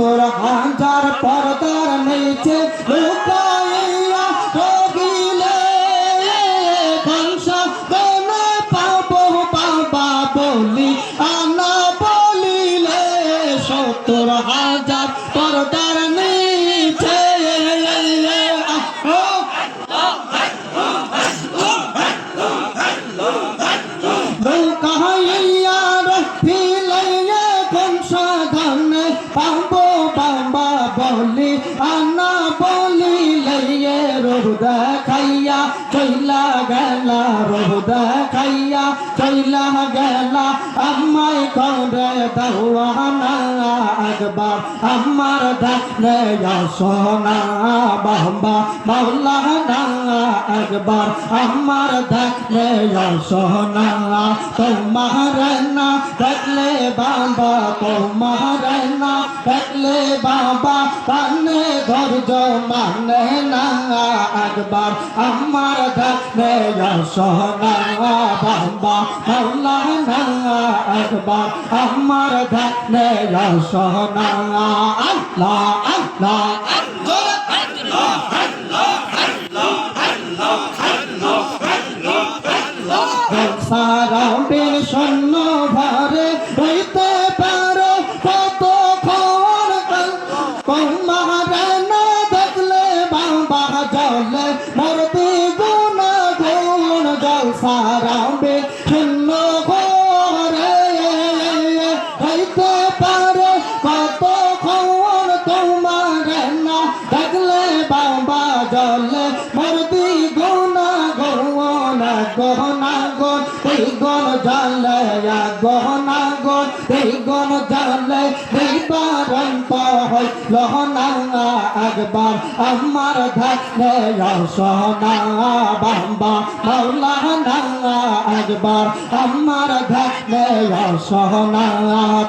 সত্তর হাজার পর্দার নিচে লুকাইয়া রহিলে। কংসা দনে পাবো, বাবা বলি, আনা বলিলে। সত্তর হাজার পর্দার নিচে বলি, আনা বলিলে রোদা খাইয়া চইলা গেলা রোদা খাইয়া চইলা গেলা আমায় করে দৌয়ানা একবার, আমার দেখলে সোনা বাবা মৌলানা একবার, আমার দেখলে সোনা তোমার না দেখলে বাবা, তোমার না দেখলে বাবা কানে ধৈর্য মানে না একবার। আমার দেখলে সোনা বাবা মৌলানা একবার। আমার দেখলে সোনা আল্লাহ আল্লাহ সারা বিন শূন্য ভরে বাবা মরবি গুণ গুণ গহনা গন এই গন জালে গহনা গন এই গন জালে দিবারন্ত হই লহনা একবার আমার ধানে সোনা বাম্বা। মৌলানা একবার আমার ধানে সোনা।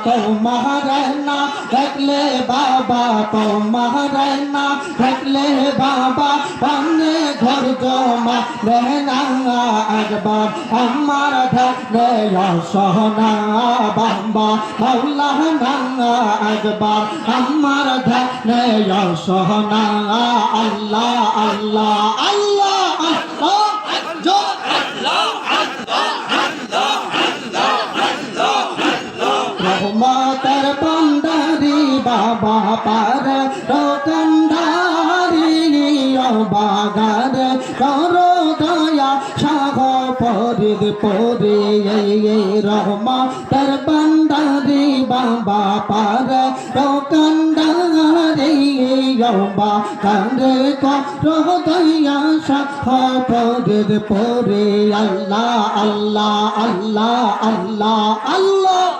তোমার না দেখলে বাবা, তোমার না দেখলে বাবা। পানে ঘর জমা দেনা একবার আমার ঢাকলে সোনা বাবা মৌলানা একবার আমার ঢাকলে সোনা আল্লাহ আল্লাহ আল্লাহ আল্লাহ জয় রহমতের বন্দারি বাবা পার দোকানদারি বাগার করো দয়া সাহ পরিদ পরে রহমতের বন্দারি বাবা পার দোকানদারি করো দয়া সাহ পরিদ পরে আল্লাহ আল্লাহ আল্লাহ আল্লাহ আল্লাহ।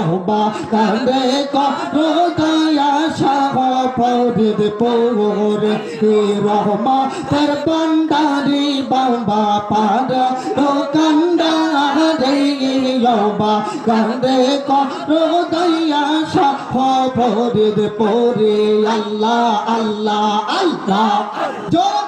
ইহবা কান্দে করো দয়া সাহ পরিদ পোরে রহমা তার বান্দারি বাবা পার দোকানদারি ইহবা কান্দে করো দয়া সাহ পরিদ পোরে আল্লাহ আল্লাহ আল্লাহ জয়